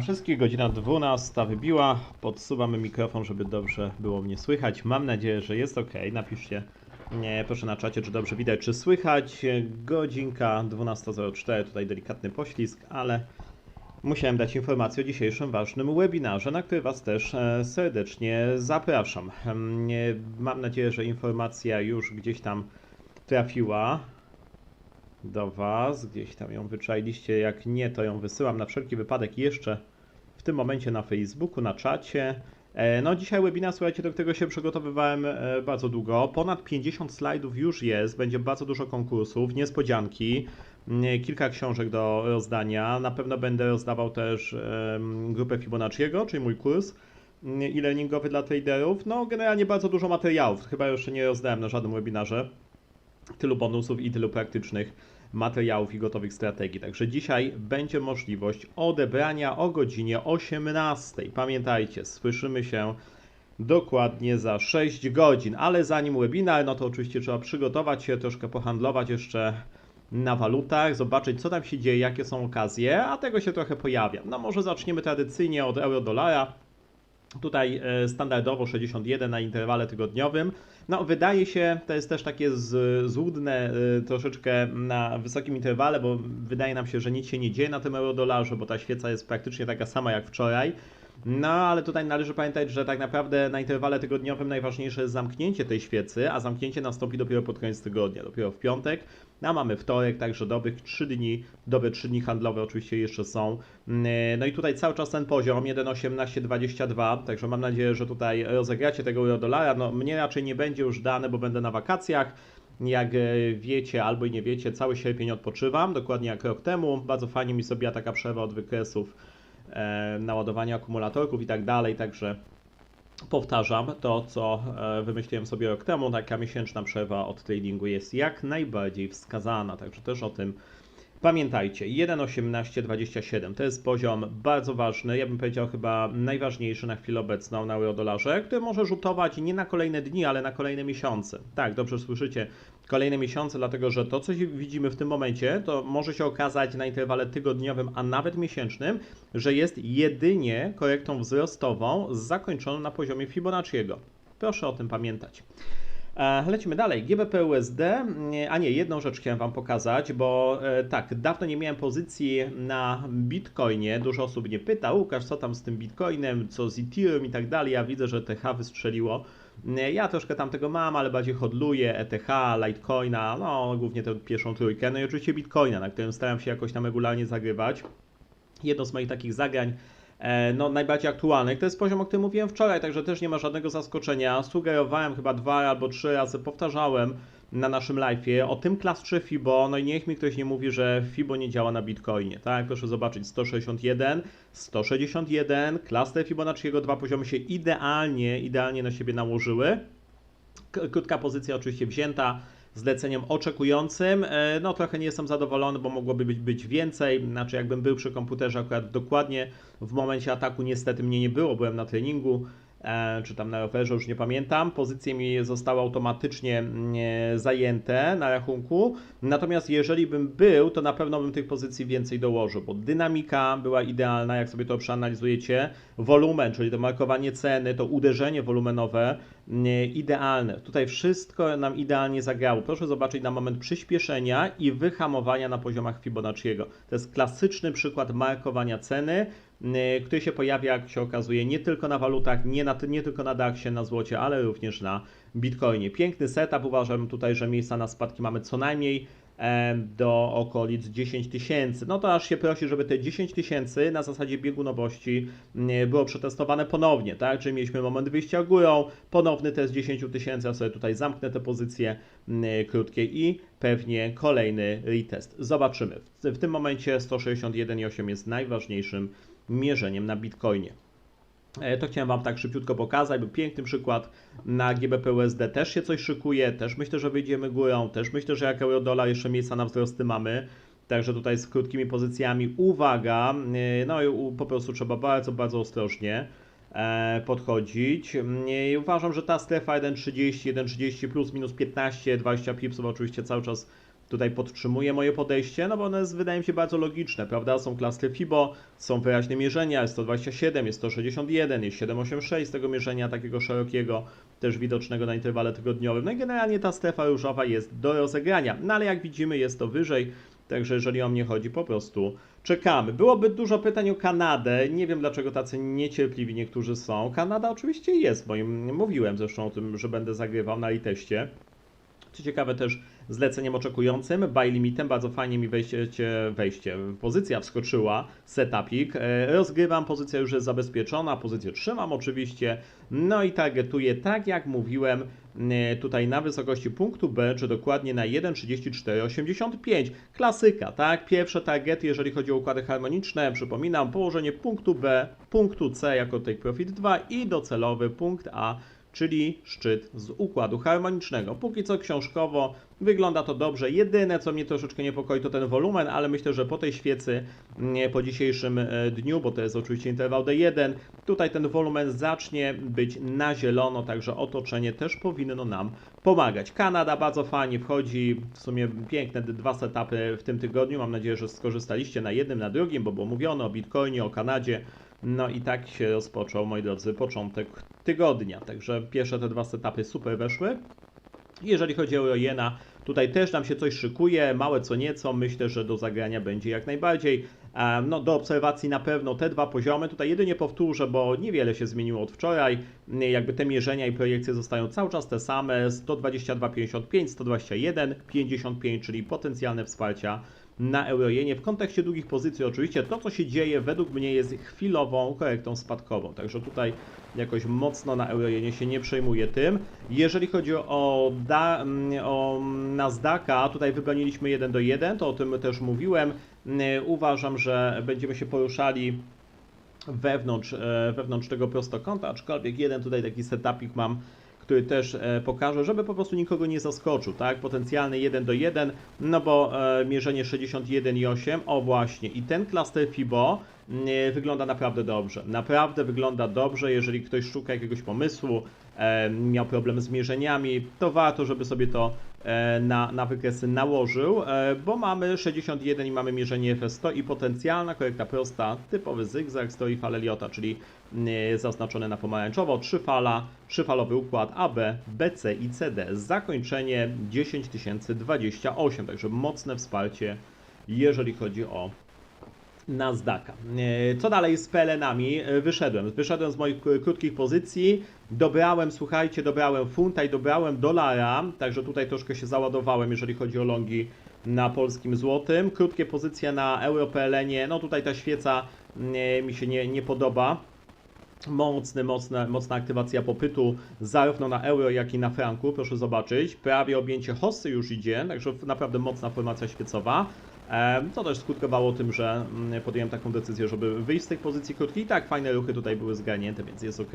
witam wszystkich. Godzina 12 wybiła. Podsuwamy mikrofon, żeby dobrze było mnie słychać. Mam nadzieję, że jest ok. Napiszcie nie, proszę na czacie, czy dobrze widać, czy słychać. Godzinka 12.04, tutaj delikatny poślizg, ale musiałem dać informację o dzisiejszym ważnym webinarze, na który Was też e, serdecznie zapraszam. Mam nadzieję, że informacja już gdzieś tam trafiła do Was, gdzieś tam ją wyczailiście, jak nie, to ją wysyłam na wszelki wypadek jeszcze w tym momencie na Facebooku, na czacie. E, No dzisiaj webinar, słuchajcie, do którego się przygotowywałem e, bardzo długo. Ponad 50 slajdów już jest, będzie bardzo dużo konkursów, niespodzianki, mm, kilka książek do rozdania. Na pewno będę rozdawał też grupę Fibonacciego, czyli mój kurs mm, e-learningowy dla traderów. No generalnie bardzo dużo materiałów, chyba jeszcze nie rozdałem na żadnym webinarze tylu bonusów i tylu praktycznych materiałów i gotowych strategii. Także dzisiaj będzie możliwość odebrania o godzinie 18. Pamiętajcie, słyszymy się dokładnie za 6 godzin, ale zanim webinar, no to oczywiście trzeba przygotować się, troszkę pohandlować jeszcze na walutach, zobaczyć co tam się dzieje, jakie są okazje, a tego się trochę pojawia. No może zaczniemy tradycyjnie od euro-dolara. Tutaj e, standardowo 61 na interwale tygodniowym. No, wydaje się, to jest też takie z, złudne e, troszeczkę na wysokim interwale, bo wydaje nam się, że nic się nie dzieje na tym euro-dolarze, bo ta świeca jest praktycznie taka sama jak wczoraj. No, ale tutaj należy pamiętać, że tak naprawdę na interwale tygodniowym najważniejsze jest zamknięcie tej świecy, a zamknięcie nastąpi dopiero pod koniec tygodnia, dopiero w piątek. A mamy wtorek, także dobrych 3 dni, dobre 3 dni handlowe oczywiście jeszcze są. Mm, No i tutaj cały czas ten poziom 1,1822, także mam nadzieję, że tutaj rozegracie tego euro dolara. No mnie raczej nie będzie już dane, bo będę na wakacjach. Jak e, wiecie albo i nie wiecie, cały sierpień odpoczywam, dokładnie jak rok temu. Bardzo fajnie mi sobie taka przerwa od wykresów, e, naładowania akumulatorków i tak dalej, także powtarzam to, co e, wymyśliłem sobie rok temu. Taka miesięczna przerwa od tradingu jest jak najbardziej wskazana, także też o tym pamiętajcie. 1,1827 to jest poziom bardzo ważny, ja bym powiedział chyba najważniejszy na chwilę obecną na eurodolarze, który może rzutować nie na kolejne dni, ale na kolejne miesiące. Tak, dobrze słyszycie, kolejne miesiące, dlatego że to, co widzimy w tym momencie, to może się okazać na interwale tygodniowym, a nawet miesięcznym, że jest jedynie korektą wzrostową zakończoną na poziomie Fibonacciego. Proszę o tym pamiętać. E, Lecimy dalej. GBP USD, a nie, jedną rzecz chciałem Wam pokazać, bo e, tak, dawno nie miałem pozycji na Bitcoinie. Dużo osób mnie pyta, Łukasz, co tam z tym Bitcoinem, co z Ethereum i tak dalej. Ja widzę, że TH wystrzeliło. Ja troszkę tam tego mam, ale bardziej hodluję ETH, Litecoina, no głównie tę pierwszą trójkę. No i oczywiście Bitcoina, na którym staram się jakoś tam regularnie zagrywać. Jedno z moich takich zagrań e, no, najbardziej aktualnych. To jest poziom, o którym mówiłem wczoraj, także też nie ma żadnego zaskoczenia. Sugerowałem chyba dwa albo trzy razy, powtarzałem na naszym live'ie o tym klastrze FIBO, no i niech mi ktoś nie mówi, że FIBO nie działa na Bitcoinie, tak? Proszę zobaczyć, 161, 161, klaster Fibonacciego, dwa poziomy się idealnie, idealnie na siebie nałożyły. Krótka pozycja oczywiście wzięta zleceniem oczekującym. E, No trochę nie jestem zadowolony, bo mogłoby być, być więcej. Znaczy jakbym był przy komputerze akurat dokładnie w momencie ataku niestety mnie nie było, byłem na treningu. E, Czy tam na rowerze, już nie pamiętam. Pozycje mi zostały automatycznie mm, e, zajęte na rachunku. Natomiast jeżeli bym był, to na pewno bym tych pozycji więcej dołożył, bo dynamika była idealna, jak sobie to przeanalizujecie. Wolumen, czyli to markowanie ceny, to uderzenie wolumenowe, nie, idealne. Tutaj wszystko nam idealnie zagrało. Proszę zobaczyć na moment przyspieszenia i wyhamowania na poziomach Fibonacciego. To jest klasyczny przykład markowania ceny, który się pojawia, jak się okazuje, nie tylko na walutach, nie, na, nie tylko na DAX-ie, na złocie, ale również na Bitcoinie. Piękny setup. Uważam tutaj, że miejsca na spadki mamy co najmniej em, do okolic 10 tysięcy. No to aż się prosi, żeby te 10 tysięcy na zasadzie biegunowości mm, było przetestowane ponownie, tak? Czyli mieliśmy moment wyjścia górą, ponowny test 10 tysięcy, ja sobie tutaj zamknę te pozycje mm, krótkie i pewnie kolejny retest. Zobaczymy. W tym momencie 161,8 jest najważniejszym mierzeniem na Bitcoinie. E, To chciałem Wam tak szybciutko pokazać, bo piękny przykład na GBP USD też się coś szykuje, też myślę, że wyjdziemy górą, też myślę, że jak euro dolar jeszcze miejsca na wzrosty mamy, także tutaj z krótkimi pozycjami uwaga, e, no i po prostu trzeba bardzo, bardzo ostrożnie e, podchodzić. I uważam, że ta strefa 1,30, 1,30 plus minus 15, 20 pipsów oczywiście cały czas tutaj podtrzymuje moje podejście, no bo one jest, wydaje mi się bardzo logiczne, prawda? Są klasy FIBO, są wyraźne mierzenia, jest 127, jest 161, jest 786 z tego mierzenia takiego szerokiego, też widocznego na interwale tygodniowym. No i generalnie ta strefa różowa jest do rozegrania, no ale jak widzimy jest to wyżej, Także jeżeli o mnie chodzi, po prostu czekamy. Byłoby dużo pytań o Kanadę. Nie wiem dlaczego tacy niecierpliwi niektórzy są. Kanada oczywiście jest, bo im mówiłem zresztą o tym, że będę zagrywał na liteście. Co ciekawe też zleceniem oczekującym, buy limitem, bardzo fajnie mi wejście, wejście. Pozycja wskoczyła, setupik, e, rozgrywam, pozycja już jest zabezpieczona, pozycję trzymam oczywiście, no i targetuję tak jak mówiłem, e, tutaj na wysokości punktu B, czy dokładnie na 1,3485. Klasyka, tak? Pierwsze targety, jeżeli chodzi o układy harmoniczne, przypominam, położenie punktu B, punktu C jako take profit 2 i docelowy punkt A, czyli szczyt z układu harmonicznego. Póki co książkowo wygląda to dobrze. Jedyne, co mnie troszeczkę niepokoi, to ten wolumen, ale myślę, że po tej świecy, po dzisiejszym e, dniu, bo to jest oczywiście interwał D1, tutaj ten wolumen zacznie być na zielono, także otoczenie też powinno nam pomagać. Kanada bardzo fajnie wchodzi, w sumie piękne dwa setupy w tym tygodniu. Mam nadzieję, że skorzystaliście na jednym, na drugim, bo było mówione o Bitcoinie, o Kanadzie. No i tak się rozpoczął, moi drodzy, początek tygodnia. Także pierwsze te dwa setupy super weszły. Jeżeli chodzi o Jena, tutaj też nam się coś szykuje, małe co nieco, myślę, że do zagrania będzie jak najbardziej. No, do obserwacji na pewno te dwa poziomy. Tutaj jedynie powtórzę, bo niewiele się zmieniło od wczoraj. Jakby te mierzenia i projekcje zostają cały czas te same. 122,55, 121,55, czyli potencjalne wsparcia na eurojenie. W kontekście długich pozycji oczywiście to, co się dzieje według mnie jest chwilową korektą spadkową. Także tutaj jakoś mocno na eurojenie się nie przejmuję tym. Jeżeli chodzi o, da, mm, o Nasdaqa, tutaj wybroniliśmy 1 do 1, to o tym też mówiłem. Mm, Uważam, że będziemy się poruszali wewnątrz, e, wewnątrz tego prostokąta, aczkolwiek jeden tutaj taki setupik mam, który też e, pokażę, żeby po prostu nikogo nie zaskoczył, tak? Potencjalny 1 do 1, no bo e, mierzenie 61,8, o właśnie, i ten klaster FIBO mm, wygląda naprawdę dobrze. Naprawdę wygląda dobrze, jeżeli ktoś szuka jakiegoś pomysłu, e, miał problem z mierzeniami, to warto, żeby sobie to e, na, na wykresy nałożył, e, bo mamy 61 i mamy mierzenie FS100 i potencjalna korekta prosta, typowy zygzak stoi fal Eliota, czyli e, zaznaczone na pomarańczowo, 3 fala, trzyfalowy układ AB, BC i CD, zakończenie 10028, także mocne wsparcie, jeżeli chodzi o Nasdaqa. E, Co dalej z pelenami? E, Wyszedłem. Wyszedłem z moich krótkich pozycji. Dobrałem, słuchajcie, dobrałem funta i dobrałem dolara. Także tutaj troszkę się załadowałem, jeżeli chodzi o longi na polskim złotym. Krótkie pozycje na euro-PLN-ie. No tutaj ta świeca e, mi się nie, nie podoba. Mocny, mocna, mocna aktywacja popytu zarówno na euro, jak i na franku, proszę zobaczyć. Prawie objęcie hossy już idzie, także naprawdę mocna formacja świecowa. Co też skutkowało tym, że mm, podjąłem taką decyzję, żeby wyjść z tych pozycji krótkich. Tak, fajne ruchy tutaj były zgarnięte, więc jest ok.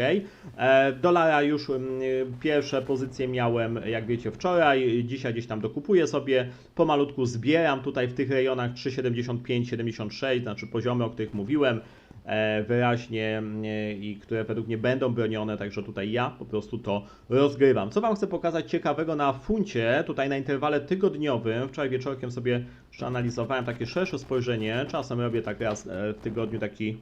E, Dolara już mm, pierwsze pozycje miałem, jak wiecie, wczoraj. Dzisiaj gdzieś tam dokupuję sobie. Pomalutku zbieram tutaj w tych rejonach 3,75-76, znaczy poziomy, o których mówiłem wyraźnie e, i które według mnie będą bronione, także tutaj ja po prostu to rozgrywam. Co Wam chcę pokazać ciekawego na funcie, tutaj na interwale tygodniowym, wczoraj wieczorkiem sobie przeanalizowałem takie szersze spojrzenie, czasem robię tak raz e, w tygodniu taki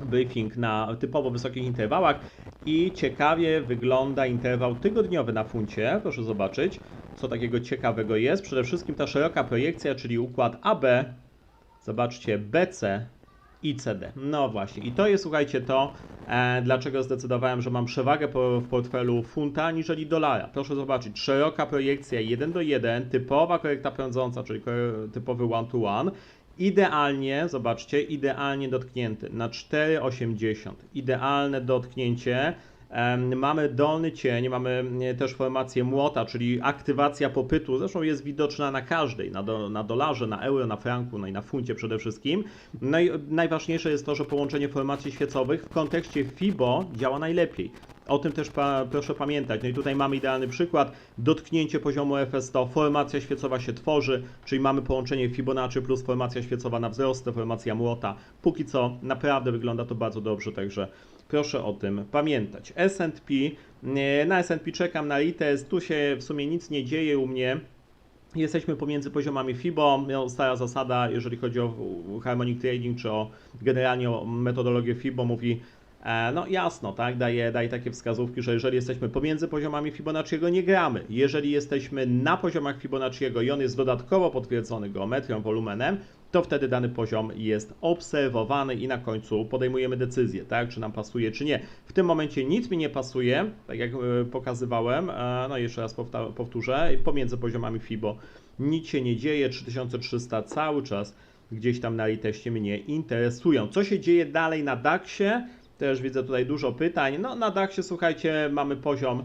briefing na typowo wysokich interwałach. I ciekawie wygląda interwał tygodniowy na funcie, proszę zobaczyć, co takiego ciekawego jest. Przede wszystkim ta szeroka projekcja, czyli układ AB, zobaczcie, BC i CD. No właśnie, i to jest, słuchajcie, to, e, dlaczego zdecydowałem, że mam przewagę po, w portfelu funta niżeli dolara. Proszę zobaczyć, szeroka projekcja 1 do 1, typowa korekta pędząca, czyli typowy one to one. Idealnie, zobaczcie, idealnie dotknięty na 4,80. Idealne dotknięcie. Mamy dolny cień, mamy e, też formację młota, czyli aktywacja popytu. Zresztą jest widoczna na każdej, na, do, na dolarze, na euro, na franku, no i na funcie przede wszystkim. No i najważniejsze jest to, że połączenie formacji świecowych w kontekście FIBO działa najlepiej. O tym też pa, proszę pamiętać. No i tutaj mamy idealny przykład. Dotknięcie poziomu FS100, formacja świecowa się tworzy, czyli mamy połączenie Fibonacci plus formacja świecowa na wzrost, formacja młota. Póki co naprawdę wygląda to bardzo dobrze, także proszę o tym pamiętać. S&P, nie, na S&P czekam na retest, tu się w sumie nic nie dzieje u mnie. Jesteśmy pomiędzy poziomami FIBO. No, stara zasada, jeżeli chodzi o harmonic trading, czy o generalnie o metodologię FIBO, mówi e, no jasno, tak, daje, daje takie wskazówki, że jeżeli jesteśmy pomiędzy poziomami Fibonacciego, nie gramy. Jeżeli jesteśmy na poziomach Fibonacciego i on jest dodatkowo potwierdzony geometrią, wolumenem, to wtedy dany poziom jest obserwowany i na końcu podejmujemy decyzję, tak, czy nam pasuje, czy nie. W tym momencie nic mi nie pasuje, tak jak e, pokazywałem, e, no jeszcze raz powtórzę, pomiędzy poziomami FIBO nic się nie dzieje, 3300 cały czas gdzieś tam na liteście mnie interesują. Co się dzieje dalej na DAX-ie? Też widzę tutaj dużo pytań. No na DAX-ie, słuchajcie, mamy poziom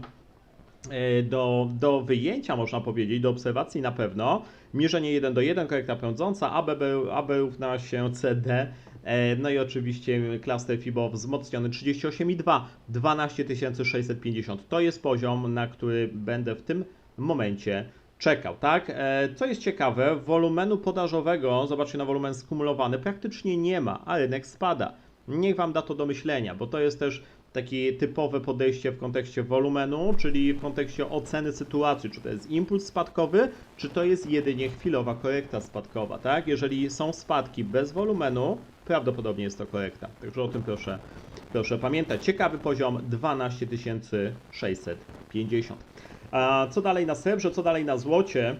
do, do wyjęcia, można powiedzieć, do obserwacji na pewno. Mierzenie 1 do 1, korekta pędząca, AB, AB równa się CD. e, No i oczywiście klaster FIBO wzmocniony 38,2, 12650. To jest poziom, na który będę w tym momencie czekał, tak? E, Co jest ciekawe, wolumenu podażowego, zobaczcie na wolumen skumulowany, praktycznie nie ma, a rynek spada. Niech Wam da to do myślenia, bo to jest też takie typowe podejście w kontekście wolumenu, czyli w kontekście oceny sytuacji, czy to jest impuls spadkowy, czy to jest jedynie chwilowa korekta spadkowa, tak? Jeżeli są spadki bez wolumenu, prawdopodobnie jest to korekta. Także o tym proszę, proszę pamiętać. Ciekawy poziom 12 650. A co dalej na srebrze, co dalej na złocie?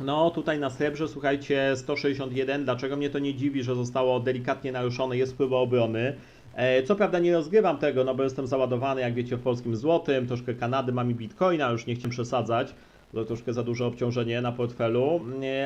No, tutaj na srebrze, słuchajcie, 161. Dlaczego mnie to nie dziwi, że zostało delikatnie naruszone? Jest próba obrony. E, Co prawda nie rozgrywam tego, no bo jestem załadowany, jak wiecie, w polskim złotym, troszkę Kanady, mam i Bitcoina, już nie chcę przesadzać, to troszkę za duże obciążenie na portfelu,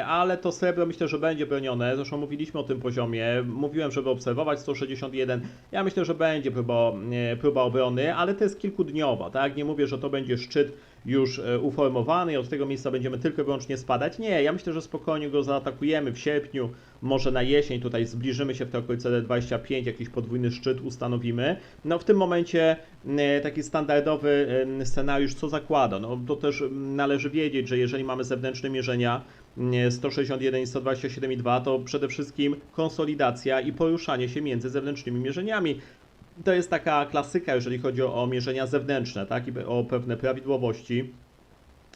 ale to srebro myślę, że będzie bronione, zresztą mówiliśmy o tym poziomie, mówiłem, żeby obserwować 161, ja myślę, że będzie próba, próba obrony, ale to jest kilkudniowa, tak, nie mówię, że to będzie szczyt już e, uformowany i od tego miejsca będziemy tylko i wyłącznie spadać. Nie, ja myślę, że spokojnie go zaatakujemy w sierpniu, może na jesień, tutaj zbliżymy się w te okolice D25, jakiś podwójny szczyt ustanowimy. No w tym momencie e, taki standardowy scenariusz co zakłada? No to też należy wiedzieć, że jeżeli mamy zewnętrzne mierzenia m, 161 i 127,2 to przede wszystkim konsolidacja i poruszanie się między zewnętrznymi mierzeniami. To jest taka klasyka, jeżeli chodzi o, mierzenia zewnętrzne, tak, i o pewne prawidłowości,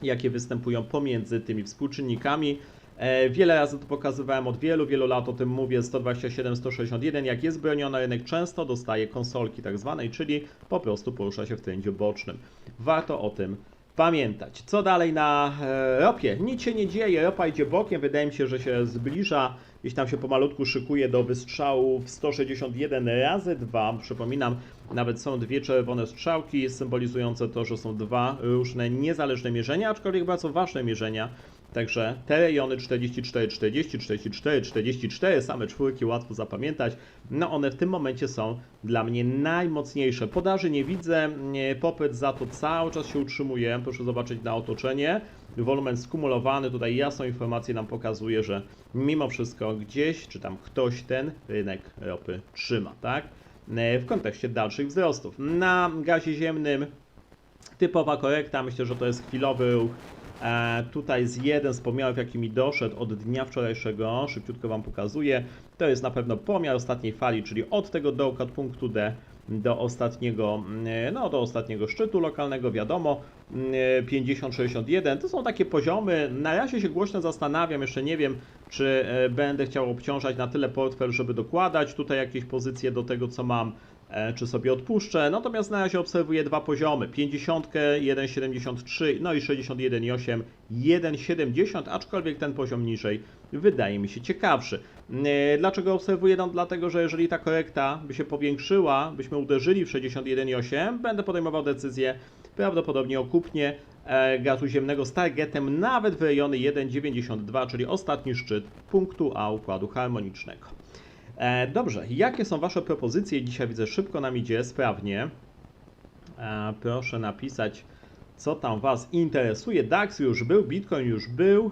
jakie występują pomiędzy tymi współczynnikami. E, Wiele razy to pokazywałem od wielu, wielu lat o tym mówię, 127, 161, jak jest broniony rynek często dostaje konsolki tak zwanej, czyli po prostu porusza się w trendzie bocznym. Warto o tym pamiętać. Co dalej na e, ropie? Nic się nie dzieje, ropa idzie bokiem, wydaje mi się, że się zbliża, gdzieś tam się pomalutku szykuje do wystrzału w 161 razy 2. Przypominam, nawet są dwie czerwone strzałki symbolizujące to, że są dwa różne niezależne mierzenia, aczkolwiek bardzo ważne mierzenia. Także te rejony 44, 40, 44, 44, same czwórki łatwo zapamiętać. No one w tym momencie są dla mnie najmocniejsze. Podaży nie widzę, popyt za to cały czas się utrzymuje. Proszę zobaczyć na otoczenie. Wolumen skumulowany, tutaj jasną informację nam pokazuje, że mimo wszystko gdzieś, czy tam ktoś ten rynek ropy trzyma, tak? E, W kontekście dalszych wzrostów. Na gazie ziemnym typowa korekta, myślę, że to jest chwilowy ruch. E, tutaj z jeden z pomiarów, jaki mi doszedł od dnia wczorajszego, szybciutko Wam pokazuję, to jest na pewno pomiar ostatniej fali, czyli od tego dołka, od punktu D do ostatniego, mm, no do ostatniego szczytu lokalnego, wiadomo, mm, 50-61, to są takie poziomy, na razie się głośno zastanawiam, jeszcze nie wiem, czy e, będę chciał obciążać na tyle portfel, żeby dokładać tutaj jakieś pozycje do tego, co mam, czy sobie odpuszczę. Natomiast na razie obserwuję dwa poziomy: 50, 1,73, no i 61,8, 1,70, aczkolwiek ten poziom niżej wydaje mi się ciekawszy. E, Dlaczego obserwuję? No, dlatego, że jeżeli ta korekta by się powiększyła, byśmy uderzyli w 61,8, będę podejmował decyzję prawdopodobnie o kupnie e, gazu ziemnego z targetem nawet w rejony 1,92, czyli ostatni szczyt punktu A układu harmonicznego. E, dobrze, jakie są Wasze propozycje? Dzisiaj widzę szybko nam idzie, sprawnie. E, proszę napisać, co tam Was interesuje. DAX już był, Bitcoin już był.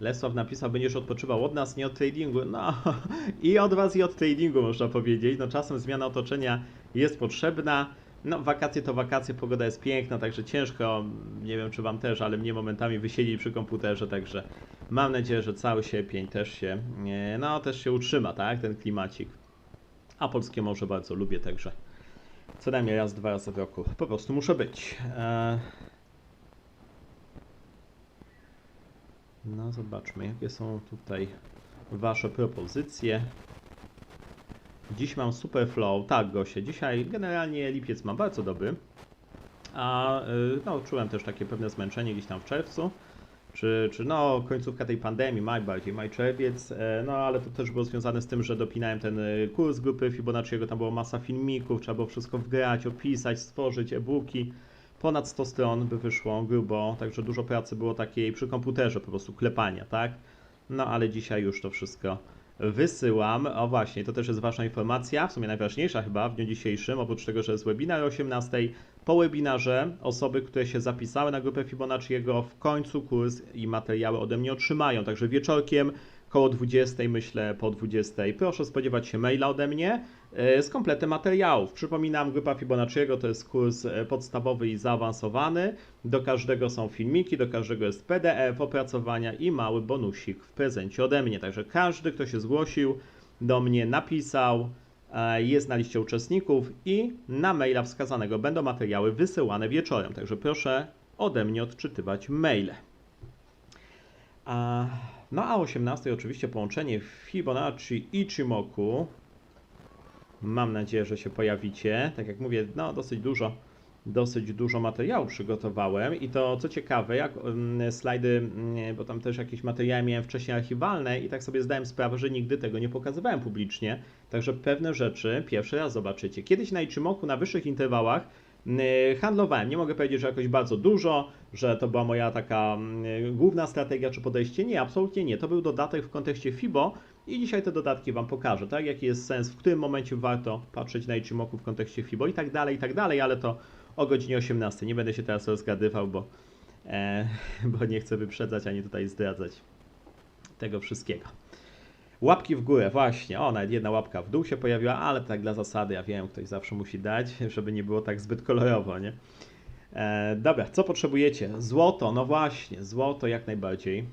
Lesław napisał, będziesz odpoczywał od nas, nie od tradingu. No i od Was, i od tradingu można powiedzieć. No czasem zmiana otoczenia jest potrzebna. No wakacje to wakacje, pogoda jest piękna, także ciężko, nie wiem czy Wam też, ale mnie momentami wysiedzieć przy komputerze, także mam nadzieję, że cały sierpień też się, no też się utrzyma, tak, ten klimacik. A polskie morze bardzo lubię, także Co najmniej raz, dwa razy w roku. Po prostu muszę być. E... No zobaczmy, jakie są tutaj Wasze propozycje. Dziś mam super flow. Tak, Gosie, dzisiaj generalnie lipiec mam bardzo dobry. A y, no, czułem też takie pewne zmęczenie gdzieś tam w czerwcu. Czy, czy no, końcówka tej pandemii, maj bardziej, maj, czerwiec, e, no ale to też było związane z tym, że dopinałem ten y, kurs grupy Fibonacciego, tam było masa filmików, trzeba było wszystko wgrać, opisać, stworzyć e-booki. Ponad 100 stron by wyszło grubo, także dużo pracy było takiej przy komputerze, po prostu klepania, tak? No ale dzisiaj już to wszystko wysyłam. O właśnie, to też jest ważna informacja, w sumie najważniejsza chyba w dniu dzisiejszym, oprócz tego, że jest webinar o 18. Po webinarze osoby, które się zapisały na grupę Fibonacciego w końcu kurs i materiały ode mnie otrzymają. Także wieczorkiem koło 20, myślę po 20. Proszę spodziewać się maila ode mnie e, z kompletem materiałów. Przypominam, grupa Fibonacciego to jest kurs e, podstawowy i zaawansowany. Do każdego są filmiki, do każdego jest PDF, opracowania i mały bonusik w prezencie ode mnie. Także każdy, kto się zgłosił, do mnie napisał, e, jest na liście uczestników i na maila wskazanego będą materiały wysyłane wieczorem. Także proszę ode mnie odczytywać maile. A, no a o 18 oczywiście połączenie Fibonacci i Chimoku. Mam nadzieję, że się pojawicie. Tak jak mówię, no dosyć dużo, dosyć dużo materiału przygotowałem i to co ciekawe, jak mm, slajdy, mm, bo tam też jakieś materiały miałem wcześniej archiwalne i tak sobie zdałem sprawę, że nigdy tego nie pokazywałem publicznie. Także pewne rzeczy pierwszy raz zobaczycie. Kiedyś na Ichimoku na wyższych interwałach handlowałem. Nie mogę powiedzieć, że jakoś bardzo dużo, że to była moja taka yy, główna strategia czy podejście. Nie, absolutnie nie. To był dodatek w kontekście FIBO i dzisiaj te dodatki Wam pokażę, tak? Jaki jest sens, w którym momencie warto patrzeć na Ichimoku w kontekście FIBO i tak dalej, i tak dalej, ale to o godzinie 18. Nie będę się teraz rozgadywał, bo, e, bo nie chcę wyprzedzać ani tutaj zdradzać tego wszystkiego. Łapki w górę, właśnie. O, nawet jedna łapka w dół się pojawiła, ale tak dla zasady, ja wiem, ktoś zawsze musi dać, żeby nie było tak zbyt kolorowo, nie? E, dobra, co potrzebujecie? Złoto, no właśnie, złoto jak najbardziej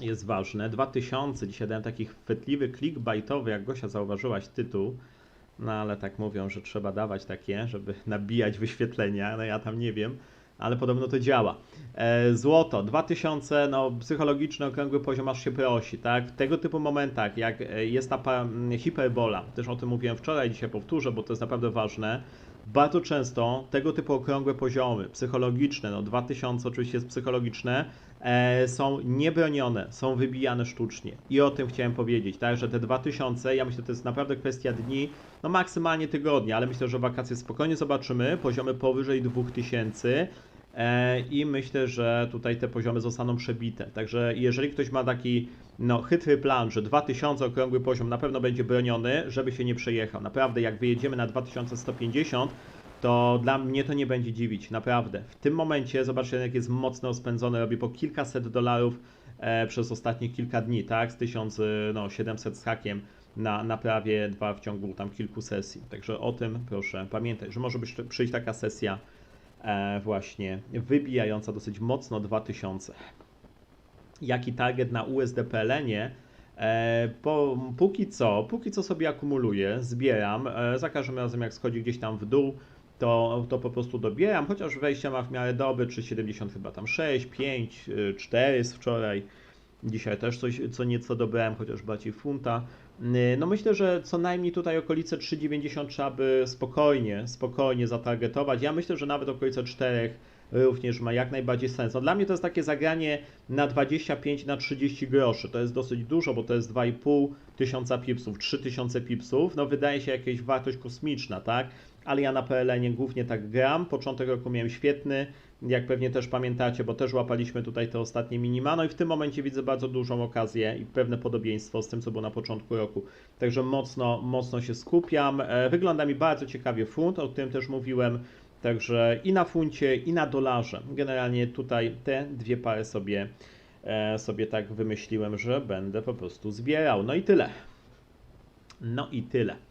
jest ważne. 2000, dzisiaj dałem taki chwytliwy, clickbaitowy, jak Gosia zauważyłaś, tytuł. No ale tak mówią, że trzeba dawać takie, żeby nabijać wyświetlenia, no ja tam nie wiem ale podobno to działa. E, złoto, 2000, no psychologiczny okrągły poziom aż się prosi, tak? W tego typu momentach, jak e, jest ta hiperbola, też o tym mówiłem wczoraj, dzisiaj powtórzę, bo to jest naprawdę ważne, bardzo często tego typu okrągłe poziomy psychologiczne, no 2000 oczywiście jest psychologiczne, e, są niebronione, są wybijane sztucznie. I o tym chciałem powiedzieć, tak, że te 2000, ja myślę, to jest naprawdę kwestia dni, no maksymalnie tygodnia, ale myślę, że wakacje spokojnie zobaczymy, poziomy powyżej 2000, E, i myślę, że tutaj te poziomy zostaną przebite. Także jeżeli ktoś ma taki no, chytry plan, że 2000 okrągły poziom na pewno będzie broniony, żeby się nie przejechał. Naprawdę, jak wyjedziemy na 2150, to dla mnie to nie będzie dziwić, naprawdę. W tym momencie, zobaczcie, jak jest mocno spędzony, robi po kilkaset dolarów e, przez ostatnie kilka dni, tak? Z 1700 no, z hakiem na, na prawie dwa w ciągu tam kilku sesji. Także o tym proszę pamiętać, że może być, przyjść taka sesja E, właśnie wybijająca dosyć mocno 2000. Jaki target na USDPLN-ie? E, po, póki co, póki co sobie akumuluję, zbieram. E, za każdym razem jak schodzi gdzieś tam w dół, to, to po prostu dobieram, chociaż wejście ma w miarę doby, 3,70 chyba tam 6, 5, 4 z wczoraj. Dzisiaj też coś co nieco dobrałem, chociaż bardziej funta. Y, no myślę, że co najmniej tutaj okolice 3,90 trzeba by spokojnie, spokojnie zatargetować. Ja myślę, że nawet okolice 4 również ma jak najbardziej sens. No dla mnie to jest takie zagranie na 25 na 30 groszy. To jest dosyć dużo, bo to jest 2,5 tysiąca pipsów, 3000 pipsów. No wydaje się jakaś wartość kosmiczna, tak? Ale ja na PLN głównie tak gram. Początek roku miałem świetny, jak pewnie też pamiętacie, bo też łapaliśmy tutaj te ostatnie minima. No i w tym momencie widzę bardzo dużą okazję i pewne podobieństwo z tym, co było na początku roku. Także mocno, mocno się skupiam. E, wygląda mi bardzo ciekawie funt, o tym też mówiłem. Także i na funcie, i na dolarze. Generalnie tutaj te dwie pary sobie, e, sobie tak wymyśliłem, że będę po prostu zbierał. No i tyle. No i tyle.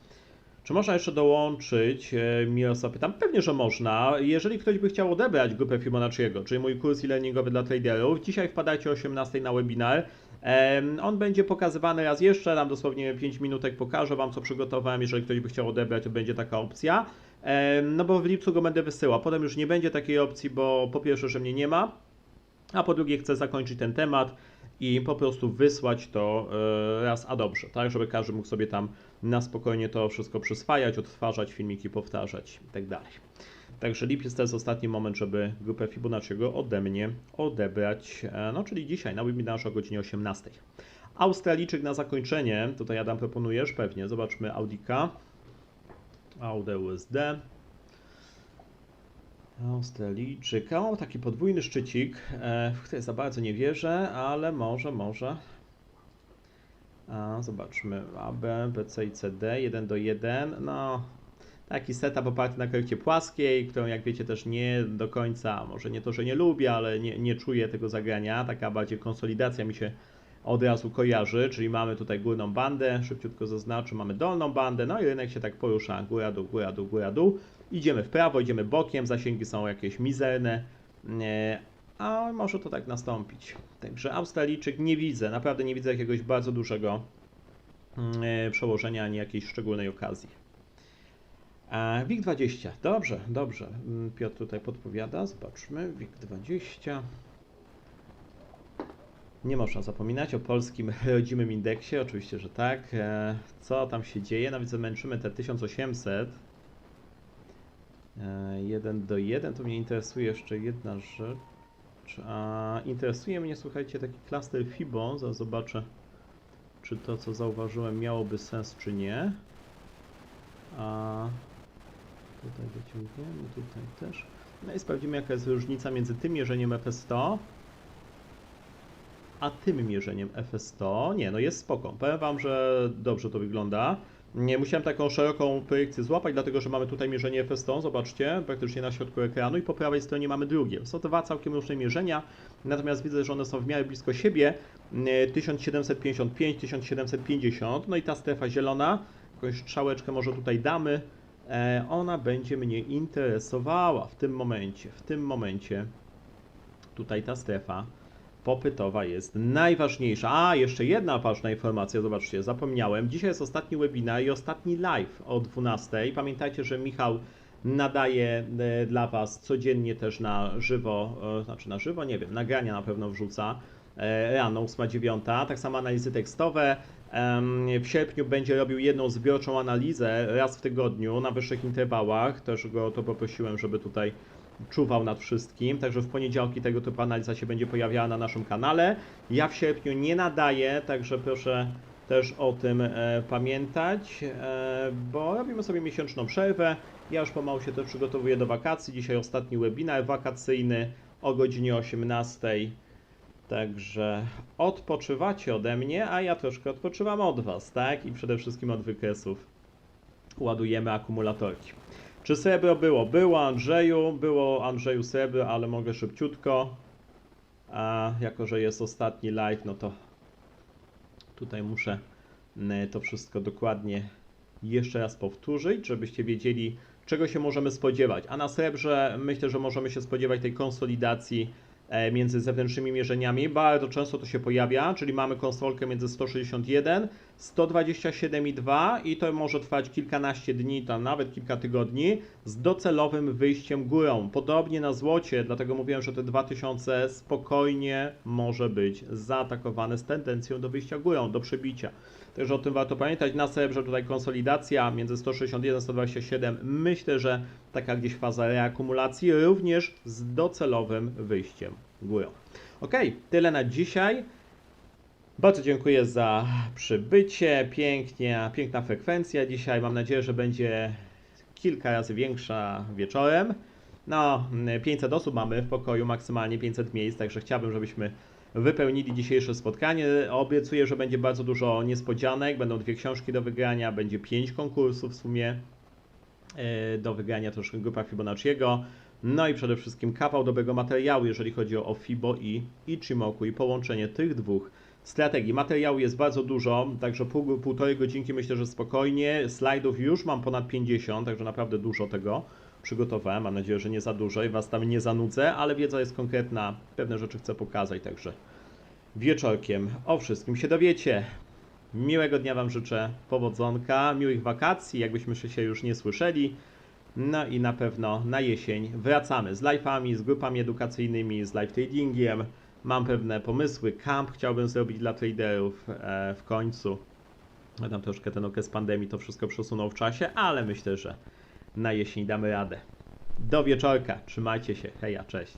Czy można jeszcze dołączyć? E, Mirosa pytam. Pewnie, że można. Jeżeli ktoś by chciał odebrać grupę Fibonacciego, czyli mój kurs e-learningowy dla traderów, dzisiaj wpadajcie o 18 na webinar. On będzie pokazywany raz jeszcze, tam dosłownie 5 minutek pokażę Wam, co przygotowałem. Jeżeli ktoś by chciał odebrać, to będzie taka opcja. No bo w lipcu go będę wysyłał. Potem już nie będzie takiej opcji, bo po pierwsze, że mnie nie ma, a po drugie chcę zakończyć ten temat i po prostu wysłać to e, raz a dobrze, tak, żeby każdy mógł sobie tam na spokojnie to wszystko przyswajać, odtwarzać filmiki, powtarzać i tak. Także lipiec to jest ostatni moment, żeby grupę Fibonacciego ode mnie odebrać, e, no czyli dzisiaj na webinarze o godzinie 18. Australijczyk na zakończenie, tutaj Adam proponujesz pewnie, zobaczmy Audika. Aude USD. Australijczyk. O, taki podwójny szczycik, e, w który za bardzo nie wierzę, ale może, może. A, zobaczmy. AB, BC i CD 1 do 1. No, taki setup oparty na korekcie płaskiej, którą jak wiecie też nie do końca, może nie to, że nie lubię, ale nie, nie czuję tego zagrania. Taka bardziej konsolidacja mi się od razu kojarzy, czyli mamy tutaj górną bandę, szybciutko zaznaczę, mamy dolną bandę, no i rynek się tak porusza, góra, dół, góra, dół, góra, dół. Idziemy w prawo, idziemy bokiem, zasięgi są jakieś mizerne, a może to tak nastąpić. Także Australijczyk nie widzę, naprawdę nie widzę jakiegoś bardzo dużego mm, e, przełożenia ani jakiejś szczególnej okazji. A WIG20, dobrze, dobrze. Mm, Piotr tutaj podpowiada, zobaczmy, WIG20. Nie można zapominać o polskim rodzimym indeksie, oczywiście, że tak. E, Co tam się dzieje? Nawet zamęczymy te 1800. 1 do 1, to mnie interesuje jeszcze jedna rzecz. A interesuje mnie, słuchajcie, taki klaster FIBO. Zaraz zobaczę, czy to, co zauważyłem, miałoby sens, czy nie. A tutaj wyciągniemy, tutaj też. No i sprawdzimy, jaka jest różnica między tym mierzeniem FS100 a tym mierzeniem FS100, nie, no jest spoko. Powiem Wam, że dobrze to wygląda. Nie musiałem taką szeroką projekcję złapać, dlatego że mamy tutaj mierzenie FS100, zobaczcie, praktycznie na środku ekranu i po prawej stronie mamy drugie. Są dwa całkiem różne mierzenia, natomiast widzę, że one są w miarę blisko siebie. E, 1755, 1750, no i ta strefa zielona, jakąś strzałeczkę może tutaj damy, e, ona będzie mnie interesowała w tym momencie, w tym momencie tutaj ta strefa popytowa jest najważniejsza. A, jeszcze jedna ważna informacja, zobaczcie, zapomniałem. Dzisiaj jest ostatni webinar i ostatni live o 12. Pamiętajcie, że Michał nadaje e, dla Was codziennie też na żywo, e, znaczy na żywo, nie wiem, nagrania na pewno wrzuca e, rano, 8-9. Tak samo analizy tekstowe. W sierpniu będzie robił jedną zbiorczą analizę raz w tygodniu na wyższych interwałach. Też go to poprosiłem, żeby tutaj czuwał nad wszystkim, także w poniedziałki tego typu analiza się będzie pojawiała na naszym kanale. Ja w sierpniu nie nadaję, także proszę też o tym e, pamiętać, e, bo robimy sobie miesięczną przerwę. Ja już pomału się też przygotowuję do wakacji. Dzisiaj ostatni webinar wakacyjny o godzinie 18. Także odpoczywacie ode mnie, a ja troszkę odpoczywam od Was, tak? I przede wszystkim od wykresów ładujemy akumulatorki. Czy srebro było? Było Andrzeju, było Andrzeju srebro, ale mogę szybciutko. A jako, że jest ostatni live, no to tutaj muszę mm, to wszystko dokładnie jeszcze raz powtórzyć, żebyście wiedzieli, czego się możemy spodziewać. A na srebrze myślę, że możemy się spodziewać tej konsolidacji między zewnętrznymi mierzeniami. Bardzo często to się pojawia, czyli mamy konsolkę między 161, 127,2 i to może trwać kilkanaście dni, tam nawet kilka tygodni, z docelowym wyjściem górą. Podobnie na złocie, dlatego mówiłem, że te 2000 spokojnie może być zaatakowane z tendencją do wyjścia górą, do przebicia. Także o tym warto pamiętać. Na srebrze tutaj konsolidacja między 161 a 127. Myślę, że taka gdzieś faza reakumulacji, również z docelowym wyjściem górą. Ok, tyle na dzisiaj. Bardzo dziękuję za przybycie. Pięknie, piękna frekwencja dzisiaj. Mam nadzieję, że będzie kilka razy większa wieczorem. No, 500 osób mamy w pokoju, maksymalnie 500 miejsc, także chciałbym, żebyśmy wypełnili dzisiejsze spotkanie. Obiecuję, że będzie bardzo dużo niespodzianek. Będą dwie książki do wygrania, będzie pięć konkursów w sumie e, do wygrania też grupa Fibonacciego. No i przede wszystkim kawał dobrego materiału, jeżeli chodzi o Fibo i Ichimoku i połączenie tych dwóch strategii. Materiału jest bardzo dużo, także pół, półtorej godzinki myślę, że spokojnie. Slajdów już mam ponad 50, także naprawdę dużo tego przygotowałem. Mam nadzieję, że nie za dużo i Was tam nie zanudzę, ale wiedza jest konkretna. Pewne rzeczy chcę pokazać, także wieczorkiem o wszystkim się dowiecie. Miłego dnia Wam życzę, powodzonka, miłych wakacji, jakbyśmy się już nie słyszeli. No i na pewno na jesień wracamy z live'ami, z grupami edukacyjnymi, z live tradingiem. Mam pewne pomysły, camp chciałbym zrobić dla traderów e, w końcu. Tam troszkę ten okres pandemii to wszystko przesunął w czasie, ale myślę, że na jesień damy radę. Do wieczorka, trzymajcie się, heja, cześć.